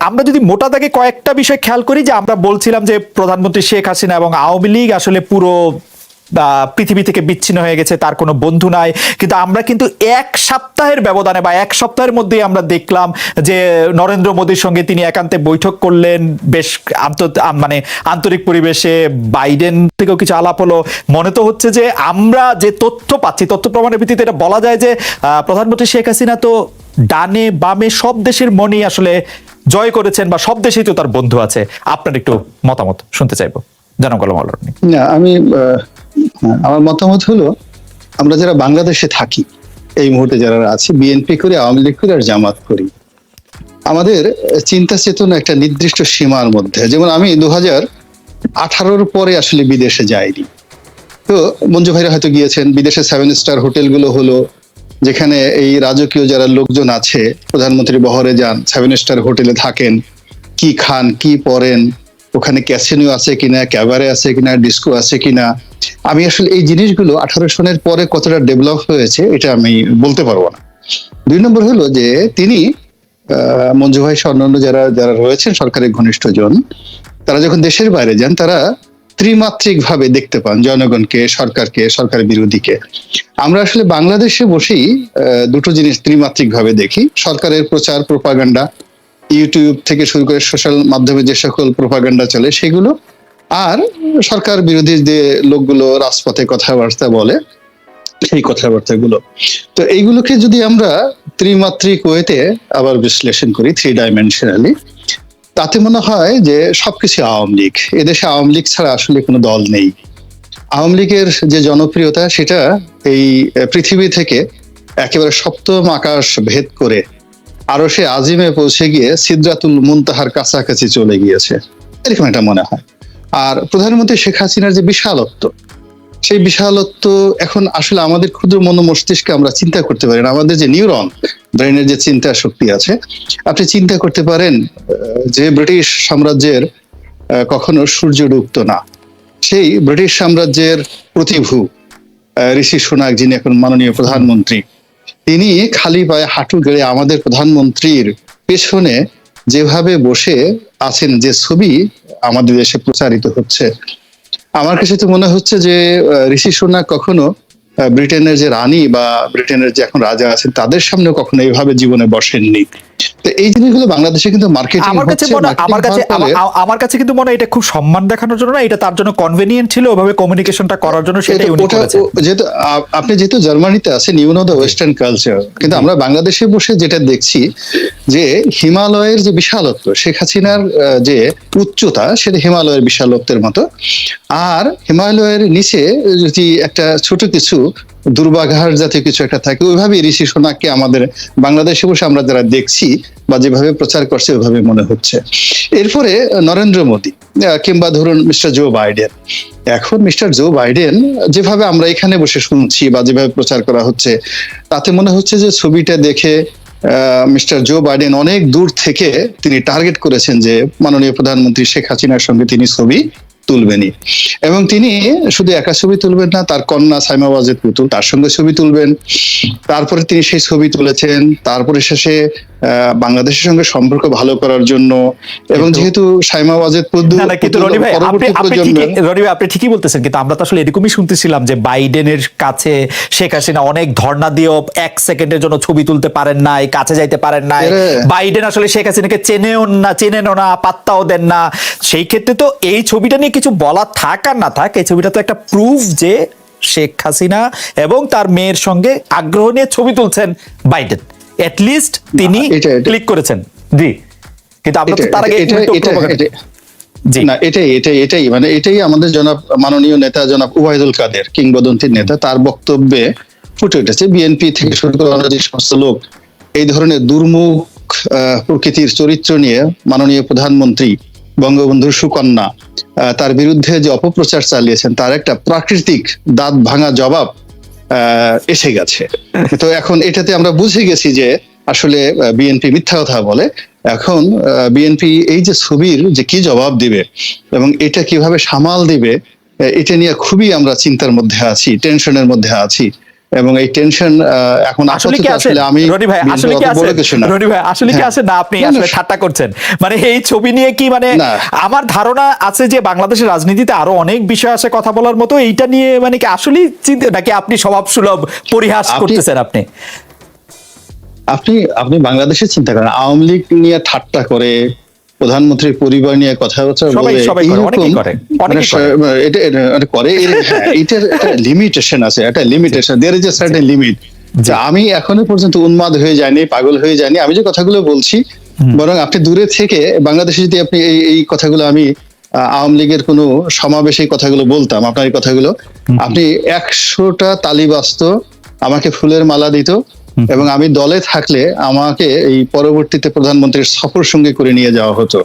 আমরা যদি মোটা দাগে কয়েকটা বিষয় খেয়াল করি, যে আমরা বলছিলাম যে প্রধানমন্ত্রী শেখ হাসিনা এবং আওয়ামী লীগ আসলে পুরো পৃথিবী থেকে বিচ্ছিন্ন হয়ে গেছে, তার কোনো বন্ধু নাই। কিন্তু আমরা কিন্তু এক সপ্তাহের ব্যবধানে বা এক সপ্তাহের মধ্যেই আমরা দেখলাম যে নরেন্দ্র মোদীর সঙ্গে তিনি একান্তে বৈঠক করলেন। বেশ আন্ত- মানে আন্তরিক পরিবেশে বাইডেন থেকেও কিছু আলাপ হলো। মনে তো হচ্ছে যে আমরা যে তথ্য পাচ্ছি, তথ্য প্রমাণের ভিত্তিতে এটা বলা যায় যে প্রধানমন্ত্রী শেখ হাসিনা তো ডানে বামে সব দেশের মনেই আসলে জয় করেছেন বা সব দেশেই তো তার বন্ধু আছে। আপনার একটু মতামত শুনতে চাইব। জানাম কলম না, আমি আমার মতামত হলো, আমরা যারা বাংলাদেশে থাকি, এই মুহূর্তে যারা আছি বিএনপি করি, আওয়ামী লীগ করি আর জামাত করি, আমাদের চিন্তা চেতনা একটা নির্দিষ্ট সীমার মধ্যে। যেমন আমি দু হাজার আঠারোর পরে আসলে বিদেশে যাইনি। তো মঞ্জু ভাইরা হয়তো গিয়েছেন, বিদেশে সেভেন স্টার হোটেলগুলো হলো যেখানে এই রাজকীয় যারা লোকজন আছে, প্রধানমন্ত্রী বহরে যান সেভেন স্টার হোটেলে থাকেন, কি খান, কি পরেন, ওখানে ক্যাসিনো আছে কিনা, ক্যাবারে আছে কিনা, ডিস্কো আছে কিনা, আমি আসলে এই জিনিসগুলো আঠারো সনের পরে কতটা ডেভেলপ হয়েছে, এটা আমি বলতে পারব না। দুই নম্বর হলো যে, তিনি মঞ্জু ভাই অন্যান্য যারা যারা রয়েছেন সরকারের ঘনিষ্ঠজন, তারা যখন দেশের বাইরে যান, তারা ত্রিমাত্রিক ভাবে দেখতে পান জনগণকে, সরকারকে, সরকার বিরোধীকে। আমরা আসলে বাংলাদেশে বসেই দুটো জিনিস ত্রিমাত্রিক ভাবে দেখি। সরকারের প্রচার, প্রপাগান্ডা, ইউটিউব থেকে শুরু করে সোশ্যাল মাধ্যমে যে সকল প্রপাগান্ডা চলে সেগুলো। আর সরকার বিরোধী যে লোকগুলো রাজপথে কথাবার্তা বলে, সেই কথাবার্তাগুলো। তো এইগুলোকে যদি আমরা ত্রিমাত্রিক ওয়েতে আবার বিশ্লেষণ করি থ্রি ডাইমেনশনালি তাতে মনে হয় যে সবকিছু আওয়ামী লীগ। এদেশে আওয়ামী লীগ ছাড়া আসলে কোনো দল নেই। আওয়ামী লীগের যে জনপ্রিয়তা, সেটা এই পৃথিবী থেকে একেবারে সপ্তম আকাশ ভেদ করে আরও সে আজিমে পৌঁছে গিয়ে সিদ্রাতুল মুনতাহার কাছাকাছি চলে গিয়েছে। এরকম একটা মনে হয়। আর প্রধানমন্ত্রী শেখ হাসিনার যে বিশালত্ব সেই বিশালত্ব এখন আসলে আমাদের ক্ষুদ্র মন মস্তিষ্কে আমরা চিন্তা করতে পারি আমাদের যে নিউরন, ব্রেনের যে চিন্তা শক্তি আছে, আপনি চিন্তা করতে পারেন যে ব্রিটিশ সাম্রাজ্যের কখনো সূর্য ডুবত না। সেই ব্রিটিশ সাম্রাজ্যের প্রতিভু ঋষি সোনাক, যিনি এখন মাননীয় প্রধানমন্ত্রী, তিনি খালি পায়ে হাঁটু গেড়ে আমাদের প্রধানমন্ত্রীর পেছনে যেভাবে বসে আছেন, যে ছবি আমাদের দেশে প্রচারিত হচ্ছে আমার কাছে তো মনে হচ্ছে যে ঋষি সোনা কখনো ব্রিটেনের যে রানী বা ব্রিটেনের যে এখন রাজা আছেন তাদের সামনে কখনো এইভাবে জীবনে বসেননি। তো এই জিনিসগুলো বাংলাদেশে কিন্তু মার্কেটিং আমার কাছে আমার কাছে আমার কাছে কিন্তু মনে হয় এটা খুব সম্মান দেখানোর জন্য না এটা তার জন্য কনভেনিয়েন্ট ছিল ওভাবে কমিউনিকেশনটা করার জন্য সেটাই উনি করেছেন। যেহেতু আপনি যেহেতু জার্মানিতে আছেন you know the western culture কিন্তু আমরা বাংলাদেশে বসে যেটা দেখছি যে হিমালয়ের যে বিশালত্ব শেখ হাসিনার যে উচ্চতা সেটা হিমালয়ের বিশালত্বের মতো। আর হিমালয়ের নিচে যদি একটা ছোট কিছু দুর্বাঘার জাতীয় কিছু একটা থাকে ওইভাবে ঋষি সোনাকে আমাদের বাংলাদেশে বসে আমরা যারা দেখছি বা যেভাবে প্রচার করছে, ওইভাবে মনে হচ্ছে। এরপরে নরেন্দ্র মোদী কিংবা ধরুন মিস্টার জো বাইডেন। এখন মিস্টার জো বাইডেন যেভাবে আমরা এখানে বসে শুনছি বা যেভাবে প্রচার করা হচ্ছে, তাতে মনে হচ্ছে যে ছবিটা দেখে মিস্টার জো বাইডেন অনেক দূর থেকে তিনি টার্গেট করেছেন যে মাননীয় প্রধানমন্ত্রী শেখ হাসিনার সঙ্গে তিনি ছবি তুলবেনই। এবং তিনি শুধু একা ছবি তুলবেন না তার কন্যা সাইমা ওয়াজেদ পুতুল তার সঙ্গে ছবি তুলবেন। তারপরে তিনি সেই ছবি তুলেছেন। তারপরে শেষে বাংলাদেশের সঙ্গে সম্পর্ক ভালো করার জন্য। এবং যেহেতু সাইমা ওয়াজেদ পুতুল কিন্তু রনি ভাই আপনি আপনি রনি ভাই আপনি ঠিকই বলতেছেন কিন্তু আমরা তো আসলে এরকমই শুনতেছিলাম যে বাইডেনের কাছে শেখ হাসিনা অনেক ধর্ণা দিয়েও এক সেকেন্ডের জন্য ছবি তুলতে পারেন নাই কাছে যাইতে পারেন নাই। বাইডেন আসলে শেখ হাসিনাকে চেনেও না চেনেনও না পাত্তাও দেন না। সেই ক্ষেত্রে তো এই ছবিটা নিয়ে কিছু বলা থাক আর না থাক এই ছবিটা তো একটা প্রুফ যে শেখ হাসিনা এবং তার মেয়ের সঙ্গে আগ্রহ নিয়ে ছবি তুলছেন বাইডেন। লিস্ট তিনি ক্লিক করেছেন। জি। কিন্তু আমরা তো তার আগে না এটাই এটাই এটাই মানে এটাই আমাদের জনাব মাননীয় নেতা জনাব উবায়দুল কাদের কিংবদন্তির নেতা তার বক্তব্যে ফুটে উঠেছে। বিএনপি থেকে শুরু করে যে সমস্ত লোক এই ধরনের দুর্মুখ প্রকৃতির চরিত্র নিয়ে মাননীয় প্রধানমন্ত্রী বঙ্গবন্ধুর সুকন্যা তার বিরুদ্ধে যে অপপ্রচার চালিয়েছেন, তার একটা প্রাকৃতিক দাঁত ভাঙা জবাব এসে গেছে। তো এখন এটাতে আমরা বুঝে গেছি যে আসলে বিএনপি মিথ্যা কথা বলে। এখন বিএনপি এই যে ছবির যে কি জবাব দিবে এবং এটা কীভাবে সামাল দিবে এটা নিয়ে খুবই আমরা চিন্তার মধ্যে আছি, টেনশনের মধ্যে আছি। এবং এই টেনশন এখন আসলে কি আছে? আমি রনি ভাই আসলে কি আছে? রনি ভাই আসলে কি। আছে? না আপনি আসলে ঠাট্টা করছেন। মানে এই ছবি নিয়ে কি মানে আমার ধারণা আছে যে বাংলাদেশের রাজনীতিতে আরও অনেক বিষয় আছে কথা বলার মতো। এইটা নিয়ে মানে কি আসলেই চিন্তা নাকি আপনি স্বভাব সুলভ পরিহাস করতেছেন আপনি? আপনি আপনি বাংলাদেশে চিন্তা করেন আওয়ামী লীগ নিয়ে ঠাট্টা করে প্রধানমন্ত্রীর পরিবার নিয়ে কথাবার্তা মানে এটা করে হ্যাঁ, এটার একটা লিমিটেশন আছে একটা limitation there is a certain limit যে আমি এখনও পর্যন্ত উন্মাদ হয়ে যাইনি পাগল হয়ে যাইনি আমি যে কথাগুলো বলছি বরং আপনি দূরে থেকে বাংলাদেশে যদি আপনি এই কথাগুলো আমি আওয়ামী লীগের কোনো সমাবেশে কথাগুলো বলতাম আপনার এই কথাগুলো আপনি একশোটা তালি বাজত আমাকে ফুলের মালা দিত এবং আমি দলে থাকলে আমাকে এই পরবর্তীতে প্রধানমন্ত্রীর সফর সঙ্গে করে নিয়ে যাওয়া হতো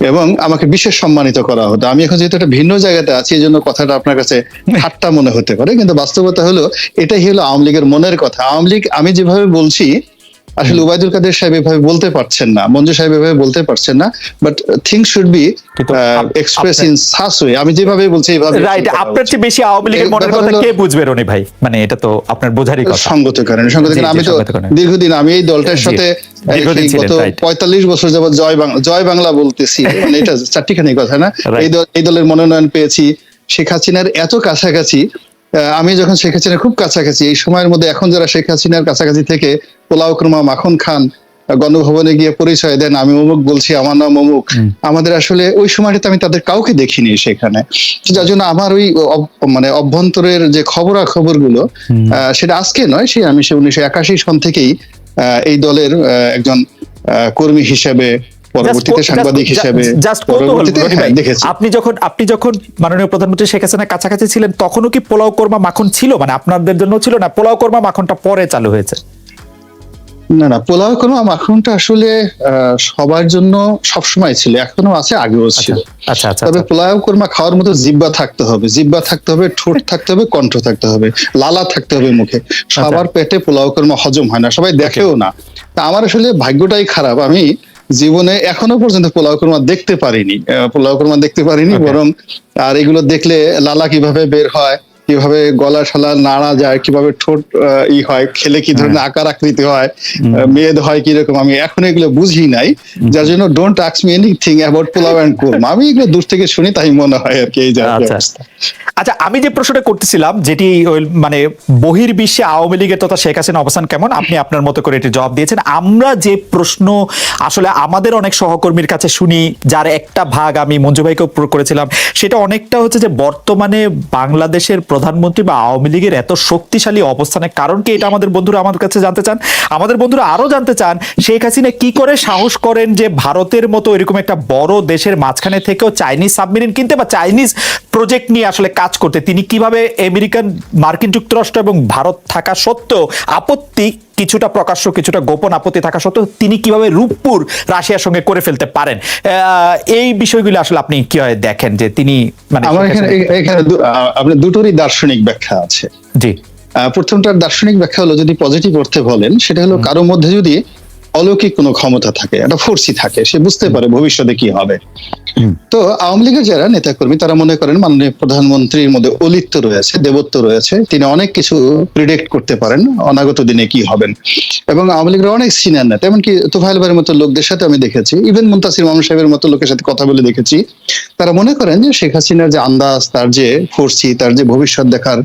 এবং আমাকে বিশেষ সম্মানিত করা হতো। আমি এখন যেহেতু একটা ভিন্ন জায়গাতে আছি এই জন্য কথাটা আপনার কাছে ঠাট্টা মনে হতে পারে। কিন্তু বাস্তবতা হলো এটাই হলো আওয়ামী লীগের মনের কথা। আওয়ামী লীগ আমি যেভাবে বলছি আসলে উবায়দুল কাদের সাহেব এভাবে বলতে পারছেন না মঞ্জু সাহেব এভাবে বলতে পারছেন না but thing should be express in such way আমি যেভাবে বলছি এইভাবে রাইট আপনার চেয়ে বেশি আওয়ামী লীগের মনের কথা কে বুঝবে রনি ভাই? মানে এটা তো আপনার বোঝারই কথা। সঙ্গত কারণে সঙ্গত কারণে। আমি তো দীর্ঘদিন আমি এই দলটার সাথে গত পঁয়তাল্লিশ বছর যাবত জয় বাংলা জয় বাংলা বলতেছি। মানে এটা চারটিখানি কথা না? এই দলের মনোনয়ন পেয়েছি। শেখ হাসিনার এত কাছাকাছি আমি যখন শেখ হাসিনার খুব কাছাকাছি এই সময়ের মধ্যে এখন যারা শেখ হাসিনার কাছাকাছি থেকে পোলাও ক্রমা মাখন খান গণভবনে গিয়ে পরিচয় দেন আমি অমুক বলছি আমার নাম অমুক। আমাদের আসলে ওই সময়টাতে আমি তাদের কাউকে দেখিনি সেখানে। যার জন্য আমার ওই মানে অভ্যন্তরের যে খবরা খবরগুলো সেটা আজকে নয় সে আমি সে উনিশশো একাশি সন থেকেই আহ, এই দলের একজন আহ, কর্মী হিসেবে পরবর্তীতে সাংবাদিক হিসেবে জাস্ট পরবর্তীতে হ্যাঁ, আপনি যখন আপনি যখন মাননীয় প্রধানমন্ত্রী শেখ হাসিনার কাছাকাছি ছিলেন তখনও কি পোলাও কোরমা মাখন ছিল? মানে আপনাদের জন্য ছিল না? পোলাও কোরমা মাখনটা পরে চালু হয়েছে? না না পোলাও কোনো মাখনটা আসলে সবার জন্য সবসময় ছিল এখনও আছে আগেও ছিল। আচ্ছা আচ্ছা তবে আচ্ছা। পোলাও কোরমা খাওয়ার মতো জিব্বা থাকতে হবে জিব্বা থাকতে হবে ঠোঁট থাকতে হবে কণ্ঠ থাকতে হবে লালা থাকতে হবে মুখে। সবার পেটে পোলাও কোরমা হজম হয় না সবাই দেখেও। না। তা আমার আসলে ভাগ্যটাই খারাপ আমি জীবনে এখনও পর্যন্ত পোলাও কুরমা দেখতে পারিনি পোলাও কুরমা দেখতে পারিনি বরং আর এগুলো দেখলে লালা কীভাবে বের হয় কীভাবে গলা শালা নাড়া যায় কীভাবে ঠোঁট ই হয় খেলে কি ধরনের আকার আকৃতি হয় মেদ হয় কীরকম আমি এখন এগুলো বুঝি নাই। যার জন্য don't আক্স me anything about pulao and korma. আমি এগুলো দূর থেকে শুনি তাই মনে হয় আর কি এই আচ্ছা আচ্ছা। আমি যে প্রশ্নটা করতেছিলাম যেটি মানে বহির্বিশ্বে আওয়ামী লীগের তথা শেখ হাসিনা অবস্থান কেমন আপনি আপনার মতো করে এটি জবাব দিয়েছেন। আমরা যে প্রশ্ন আসলে আমাদের অনেক সহকর্মীর কাছে শুনি যার একটা ভাগ আমি মঞ্জু ভাইকে করেছিলাম সেটা অনেকটা হচ্ছে যে বর্তমানে বাংলাদেশের প্রধানমন্ত্রী বা আওয়ামী লীগের এত শক্তিশালী অবস্থানের কারণ কি? এটা আমাদের বন্ধুরা আমাদের কাছে জানতে চান। আমাদের বন্ধুরা আরও জানতে চান, শেখ হাসিনা কি করে সাহস করেন যে ভারতের মতো এরকম একটা বড় দেশের মাঝখানে থেকেও চাইনিজ সাবমেরিন কিনতে বা চাইনিজ প্রজেক্ট নিয়ে আসলে কাজ করতে, তিনি কীভাবে আমেরিকান মার্কিন যুক্তরাষ্ট্র এবং ভারত থাকা সত্ত্বেও আপত্তি কিছুটা প্রকাশ্য কিছুটা গোপন আপত্তি থাকা সত্ত্বেও তিনি কীভাবে রূপপুর রাশিয়ার সঙ্গে করে ফেলতে পারেন? আহ, এই বিষয়গুলো আসলে আপনি কীভাবে দেখেন যে তিনি মানে এখানে আপনার দুটোরই দার্শনিক ব্যাখ্যা আছে। জি। প্রথমটার দার্শনিক ব্যাখ্যা হলো যদি পজিটিভ অর্থে বলেন সেটা হলো কারোর মধ্যে যদি অলৌকিক কোনো ক্ষমতা থাকে একটা ফোর্সই থাকে সে বুঝতে পারে ভবিষ্যতে কি হবে। তো আওয়ামী লীগের যারা নেতাকর্মী তারা মনে করেন মাননীয় প্রধানমন্ত্রীর মধ্যে অলিত্ব রয়েছে দেবত্ব রয়েছে তিনি অনেক কিছু প্রিডিক্ট করতে পারেন অনাগত দিনে কি হবেন। এবং আওয়ামী লীগের অনেক সিনিয়র নেতা এমনকি তোফাইল ভাইয়ের মতো লোকদের সাথে আমি দেখেছি ইভেন মুন্তাসির মামুন সাহেবের মতো লোকের সাথে কথা বলে দেখেছি তারা মনে করেন যে শেখ হাসিনার যে আন্দাজ তার যে ফোর্সি তার যে ভবিষ্যৎ দেখার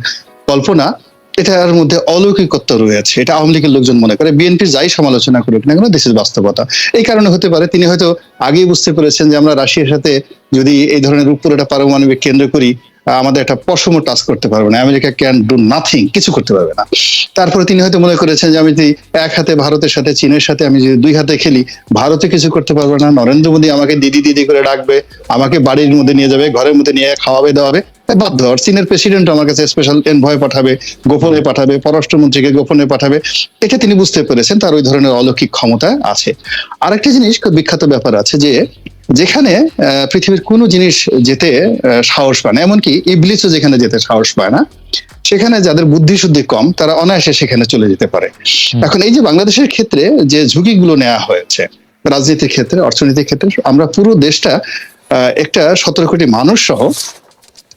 কল্পনা এটার মধ্যে অলৌকিকত্ব রয়েছে। এটা আওয়ামী লীগের লোকজন মনে করে। বিএনপি যাই সমালোচনা করুক না কেন দেশের বাস্তবতা। এই কারণে হতে পারে তিনি হয়তো আগেই বুঝতে পেরেছেন যে আমরা রাশিয়ার সাথে যদি এই ধরনের একটা পারমাণবিক কেন্দ্র করি আমাদের একটা পশমও টাচ করতে পারবে না। আমেরিকা ক্যান ডু নাথিং কিছু করতে পারবে না। তারপরে তিনি হয়তো মনে করেছেন যে আমি যদি এক হাতে ভারতের সাথে, চীনের সাথে আমি যদি দুই হাতে খেলি, ভারতে কিছু করতে পারবে না। নরেন্দ্র মোদী আমাকে দিদি দিদি করে ডাকবে, আমাকে বাড়ির মধ্যে নিয়ে যাবে, ঘরের মধ্যে নিয়ে খাওয়াবে, দাওয়াবে বাধ্য আর চীনের প্রেসিডেন্ট আমার কাছে স্পেশাল এনভয় পাঠাবে, গোপনে পাঠাবে, পররাষ্ট্রমন্ত্রীকে গোপনে পাঠাবে। এটা তিনি বুঝতে পেরেছেন, তার ওই ধরনের অলৌকিক ক্ষমতা আছে। আরেকটা জিনিস বিখ্যাত ব্যাপার আছে যে যেখানে পৃথিবীর কোনো জিনিস যেতে সাহস পায় না। এমনকি ইবলিসও যেখানে যেতে সাহস পায় না সেখানে যাদের বুদ্ধি শুদ্ধি কম তারা অনায়াসে সেখানে চলে যেতে পারে। এখন এই যে বাংলাদেশের ক্ষেত্রে যে ঝুঁকিগুলো নেওয়া হয়েছে রাজনীতির ক্ষেত্রে অর্থনীতির ক্ষেত্রে আমরা পুরো দেশটা আহ, একটা সতেরো কোটি মানুষ সহ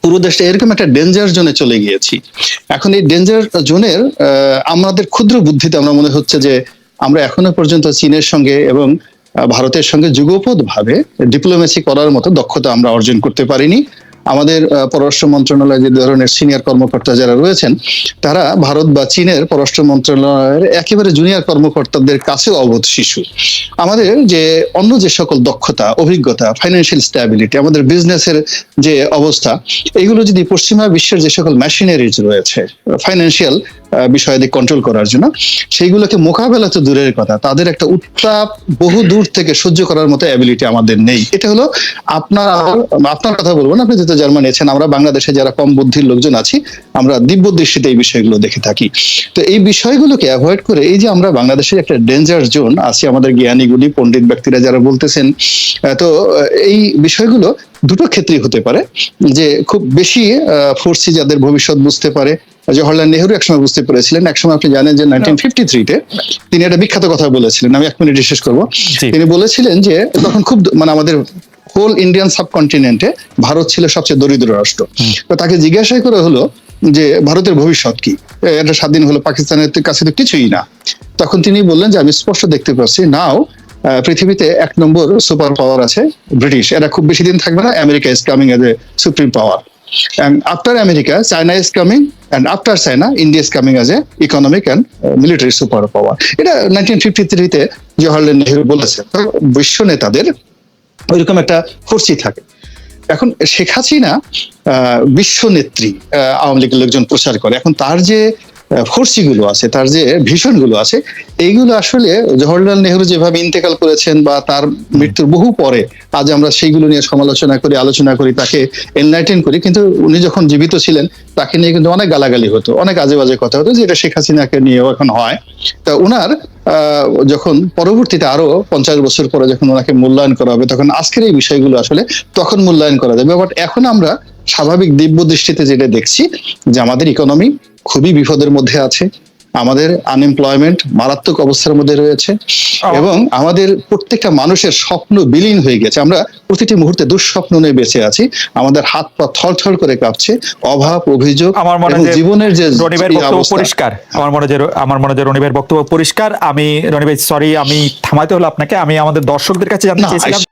পুরো দেশটা এরকম একটা ডেঞ্জার জোনে চলে গিয়েছি। এখন এই ডেঞ্জার জোনের আহ, আমাদের ক্ষুদ্র বুদ্ধিতে আমরা মনে হচ্ছে যে আমরা এখনও পর্যন্ত চীনের সঙ্গে এবং ভারতের সঙ্গে যুগপৎ ভাবে ডিপ্লোমেসি করার মতো দক্ষতা আমরা অর্জন করতে পারিনি। আমাদের পররাষ্ট্র মন্ত্রণালয়ে যে ধরনের সিনিয়র কর্মকর্তা যারা রয়েছেন, তারা ভারত বা চীনের পররাষ্ট্র মন্ত্রণালয়ের একেবারে জুনিয়র কর্মকর্তাদের কাছেও অবধ শিশু। আমাদের যে অন্য যে সকল দক্ষতা, অভিজ্ঞতা ফাইন্যান্সিয়াল স্ট্যাবিলিটি আমাদের বিজনেসের যে অবস্থা, এগুলো যদি পশ্চিমা বিশ্বের যে সকল মেশিনারিজ রয়েছে ফাইন্যান্সিয়াল বিষয়াদি কন্ট্রোল করার জন্য। সেইগুলোকে মোকাবেলা তো দূরের কথা। তাদের একটা উত্তাপ বহু দূর থেকে সহ্য করার মতো অ্যাবিলিটি আমাদের নেই। এটা হলো আপনার আপনার কথা বলব না, আপনি যেহেতু জার্মানি আছেন, আমরা বাংলাদেশে যারা কম বুদ্ধির লোকজন আছি, আমরা দিব্য দৃষ্টিতে এই বিষয়গুলো দেখে থাকি। তো এই বিষয়গুলোকে অ্যাভয়েড করে এই যে আমরা বাংলাদেশের একটা ডেঞ্জার জোন আছি আমাদের জ্ঞানীগুলি পণ্ডিত ব্যক্তিরা যারা বলতেছেন তো এই বিষয়গুলো দুটো ক্ষেত্রেই হতে পারে। যে খুব বেশি ফোর্সি যাদের ভবিষ্যৎ বুঝতে পারে জওহরলাল নেহরু একসময় বুঝতে পেরেছিলেন একসময় আপনি জানেন যে নাইনটিন ফিফটি থ্রিতে তিনি একটা বিখ্যাত কথা বলেছিলেন আমি এক মিনিট শেষ করব। তিনি বলেছিলেন যে তখন খুব মানে আমাদের হোল ইন্ডিয়ান সাবকন্টিনেন্টে ভারত ছিল সবচেয়ে দরিদ্র রাষ্ট্র। তো তাকে জিজ্ঞাসা করে হলো যে ভারতের ভবিষ্যৎ কি? এটা স্বাধীন হলো পাকিস্তানের কাছে তো কিছুই না। তখন তিনি বললেন যে আমি স্পষ্ট দেখতে পাচ্ছি নাও পৃথিবীতে এক নম্বর সুপার পাওয়ার আছে ব্রিটিশ। এরা খুব বেশি দিন থাকবে না America is coming as a supreme power And after America, China is coming, after China, India is coming as a economic and uh, military superpower. এটা নাইনটিন ফিফটি থ্রিতে জওয়াহরলাল নেহরু বলেছে। বিশ্ব নেতাদের ওইরকম একটা ফোর্সি থাকে। এখন শেখ হাসিনা বিশ্ব নেত্রী আওয়ামী লীগের লোকজন প্রচার করে। এখন তার যে ফোর্সি গুলো আছে, তার যে ভীষণগুলো আছে, এইগুলো আসলে জওহরলাল নেহরু যেভাবে ইন্তেকাল করেছেন বা তার মৃত্যুর বহু পরে আজ আমরা সেইগুলো নিয়ে সমালোচনা করি, আলোচনা করি, তাকে এনলাইটেন করি। কিন্তু উনি যখন জীবিত ছিলেন, তাকে নিয়ে কিন্তু অনেক গালাগালি হতো, অনেক আজে বাজে কথা হতো যেটা শেখ হাসিনাকে নিয়েও এখন হয়। তা উনার যখন পরবর্তীতে আরও পঞ্চাশ বছর পরে যখন ওনাকে মূল্যায়ন করা হবে, তখন আজকের এই বিষয়গুলো আসলে তখন মূল্যায়ন করা যাবে। বাট এখন আমরা স্বাভাবিক দিব্য দৃষ্টিতে যেটা দেখছি, যে আমাদের ইকোনমি খুবই বিপদের মধ্যে আছে। আমাদের আনএমপ্লয়মেন্ট মারাত্মক অবস্থার মধ্যে রয়েছে এবং আমাদের প্রত্যেকটা মানুষের স্বপ্ন বিলীন হয়ে গেছে। আমরা প্রতিটি মুহূর্তে দুঃস্বপ্ন নিয়ে বেঁচে আছি। আমাদের হাত পা থরথর করে কাঁপছে। অভাব অভিযোগ আমার মনে হয় জীবনের যে রনিবের বক্তব্য পরিষ্কার। আমার মনে যে আমার মনে যে রনিবের বক্তব্য পরিষ্কার। আমি রনি ভাই সরি আমি থামাতে হলো আপনাকে। আমি আমাদের দর্শকদের কাছে জানতে না, চেয়েছিলাম